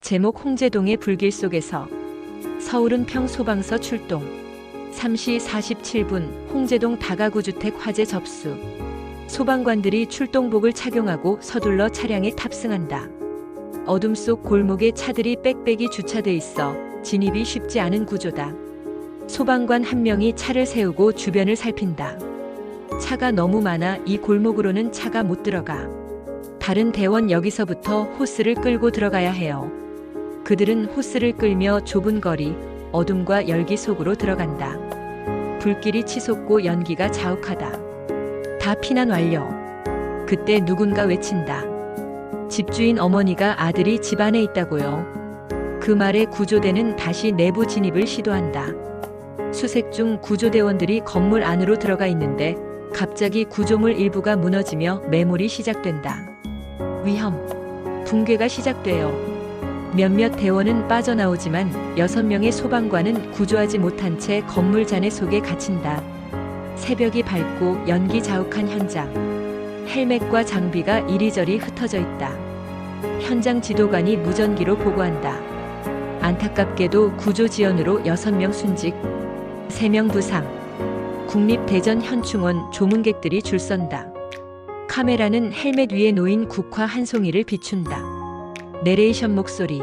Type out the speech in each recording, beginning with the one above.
제목 홍제동의 불길 속에서 서울은 평소방서 출동 3시 47분 홍제동 다가구 주택 화재 접수 소방관들이 출동복을 착용하고 서둘러 차량에 탑승한다. 어둠 속 골목에 차들이 빽빽이 주차돼 있어 진입이 쉽지 않은 구조다. 소방관 한 명이 차를 세우고 주변을 살핀다. 차가 너무 많아 이 골목으로는 차가 못 들어가. 다른 대원 여기서부터 호스를 끌고 들어가야 해요. 그들은 호스를 끌며 좁은 거리, 어둠과 열기 속으로 들어간다. 불길이 치솟고 연기가 자욱하다. 다 피난 완료. 그때 누군가 외친다. 집주인 어머니가 아들이 집 안에 있다고요. 그 말에 구조대는 다시 내부 진입을 시도한다. 수색 중 구조대원들이 건물 안으로 들어가 있는데 갑자기 구조물 일부가 무너지며 매몰이 시작된다. 위험. 붕괴가 시작돼요. 몇몇 대원은 빠져나오지만 여섯 명의 소방관은 구조하지 못한 채 건물 잔해 속에 갇힌다. 새벽이 밝고 연기 자욱한 현장. 헬멧과 장비가 이리저리 흩어져 있다. 현장 지도관이 무전기로 보고한다. 안타깝게도 구조 지원으로 여섯 명 순직, 세명 부상. 국립대전 현충원 조문객들이 줄선다. 카메라는 헬멧 위에 놓인 국화 한 송이를 비춘다. 내레이션 목소리.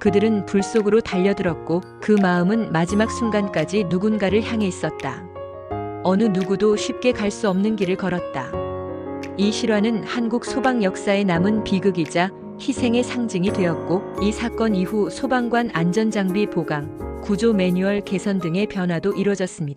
그들은 불 속으로 달려들었고 그 마음은 마지막 순간까지 누군가를 향해 있었다. 어느 누구도 쉽게 갈 수 없는 길을 걸었다. 이 실화는 한국 소방 역사에 남은 비극이자 희생의 상징이 되었고 이 사건 이후 소방관 안전장비 보강, 구조 매뉴얼 개선 등의 변화도 이뤄졌습니다.